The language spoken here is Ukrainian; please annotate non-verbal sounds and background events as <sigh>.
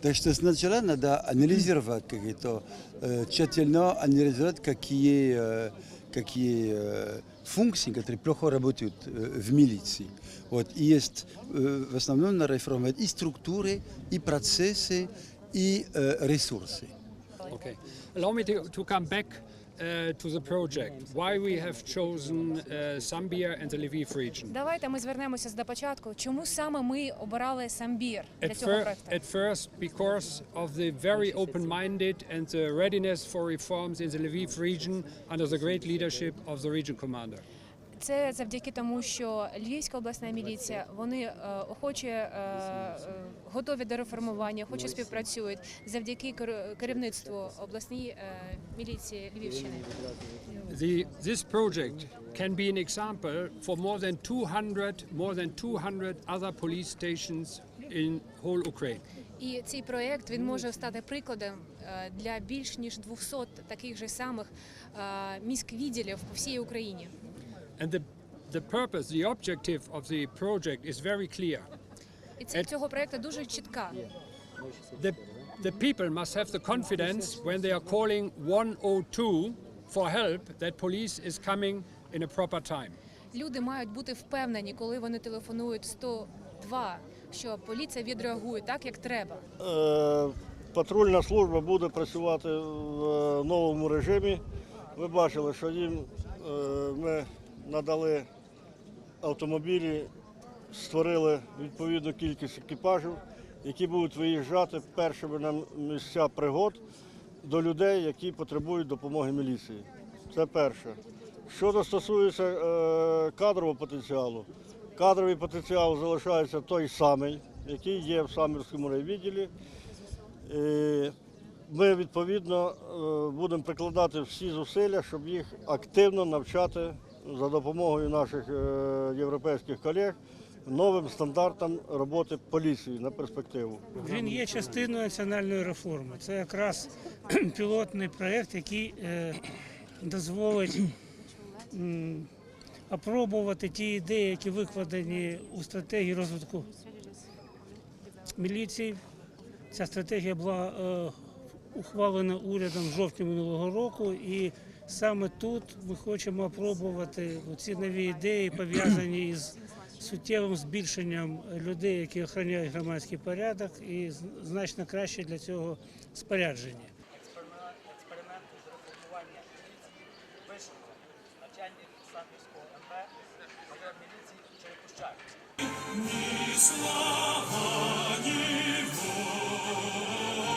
Так что сначала надо анализировать какие-то, э, тщательно анализировать, какие, э, какие э, функции, которые плохо работают э, в милиции. Вот. И есть э, в основном надо реформировать и структуры, и процессы, и э, ресурсы. Okay. Allow me to, to come back uh, to the project. Why we have chosen uh, Sambir and the Lviv region. Давайте ми звернемося до початку. Чому саме ми обирали самбір для At, цього fir- проекту? at first, because of the very open-minded and the readiness for reforms in the Lviv region under the great leadership of the region commander. Це завдяки тому, що Львівська обласна міліція вони е, охоче е, е, готові до реформування, охоче співпрацюють завдяки кер- керівництву обласній е, міліції Львівщини. The, this project can be an example for more than 200, more than 200 other police stations in whole Ukraine. І цей проект він може стати прикладом для більш ніж 200 таких же самих міськвідділів по всій Україні. And the, the purpose, the objective of the project is very clear. І ціль цього проекту дуже чітка. The, the people must have the confidence when they are calling 102 for help that police is coming in a proper time. Люди мають бути впевнені, коли вони телефонують 102, що поліція відреагує так, як треба. Е, Патрульна служба буде працювати в е, новому режимі. Ви бачили, що їм е, ми надали автомобілі, створили відповідну кількість екіпажів, які будуть виїжджати першими на місця пригод до людей, які потребують допомоги міліції. Це перше. Що стосується е, кадрового потенціалу, кадровий потенціал залишається той самий, який є в Самбірському райвідділі. Ми відповідно е, будемо прикладати всі зусилля, щоб їх активно навчати за допомогою наших е, європейських колег новим стандартам роботи поліції на перспективу. Він є частиною національної реформи. Це якраз <clears throat> пілотний проєкт, який е, дозволить опробувати ті ідеї, які викладені у стратегії розвитку міліції. Ця стратегія була е, ухвалена урядом в жовтні минулого року, і саме тут ми хочемо опробувати ці нові ідеї, пов'язані із суттєвим збільшенням людей, які охороняють громадський порядок, і значно краще для цього спорядження. експеримент, експеримент з міліції Вишенко, начальник Самбірського МП, майор. Слава ні воля,